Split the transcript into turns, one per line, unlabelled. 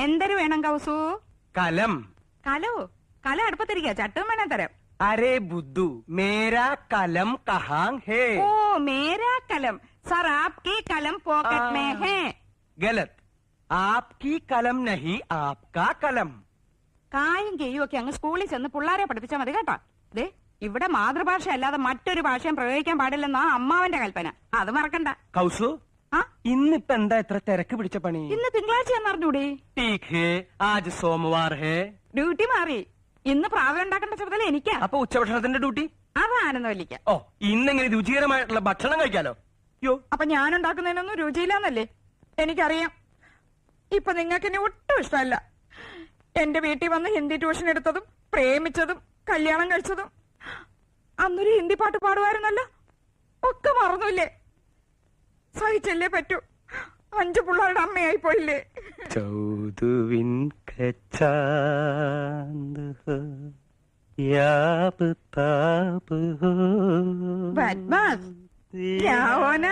എന്തൊരു വേണം കൗസു?
കലം.
കലോ? കല അടുപ്പത്തിരിക്കുക ചട്ടും വേണം തരാം.
അരേ ബുദ്ധു മേരാ കലം കഹാങ് ഹേ.
ഓ മേരാ കലം. സർ ആപ്കി കലം പോക്കറ്റ് മേ ഹേ.
ഗലത്. ആപ്കി കലം നഹി ആപ്കാ കലം.
കായും കെയ്യും ഒക്കെ അങ്ങ് സ്കൂളിൽ ചെന്ന് പിള്ളേരെ പഠിപ്പിച്ചാൽ മതി കേട്ടോ. ദേ ഇവിടെ മാതൃഭാഷ അല്ലാതെ മറ്റൊരു ഭാഷയും പ്രയോഗിക്കാൻ പാടില്ലെന്നാ അമ്മാവന്റെ കൽപ്പന. അത് മറക്കണ്ട.
കൗസു ഇന്നിപ്പ എന്താ ഇത്ര തിരക്ക് പിടിച്ച പണി?
ഇന്ന് തിങ്കളാഴ്ച എന്നറിഞ്ഞൂടി
ടീക് ഹേ ആജ് സോമവാർ ഹേ.
ഡ്യൂട്ടി മാറി. ഇന്ന് പ്രാവം ഉണ്ടാക്കേണ്ട ചുമതല എനിക്കാ.
അപ്പൊ ഉച്ചഭക്ഷണത്തിന്റെ ഡ്യൂട്ടി?
അത് ആനന്ദവല്ലിക്ക
ഓ ഇന്നെങ്ങനെ രുചികരമായിട്ടുള്ള ഭക്ഷണം കഴിക്കാലോ? യോ
അപ്പൊ ഞാൻ ഉണ്ടാക്കുന്നതിനൊന്നും രുചിയില്ലാന്നല്ലേ? എനിക്കറിയാം. ഇപ്പൊ നിങ്ങൾക്ക് എന്നെ ഒട്ടും ഇഷ്ടമല്ല. എന്റെ വീട്ടിൽ വന്ന് ഹിന്ദി ട്യൂഷൻ എടുത്തതും പ്രേമിച്ചതും കല്യാണം കഴിച്ചതും. അന്നൊരു ഹിന്ദി പാട്ട് പാടുമായിരുന്നല്ലോ ഒക്കെ മറന്നില്ലേ? സഹിച്ചല്ലേ പറ്റൂ അഞ്ചു പിള്ളേരുടെ അമ്മയായി പോയില്ലേ
ചൗതുവിൻ കച്ചാന്ത് ഹോ, യാബ് താബ് ഹോ.
ബദ്മാസ്. യാവോന.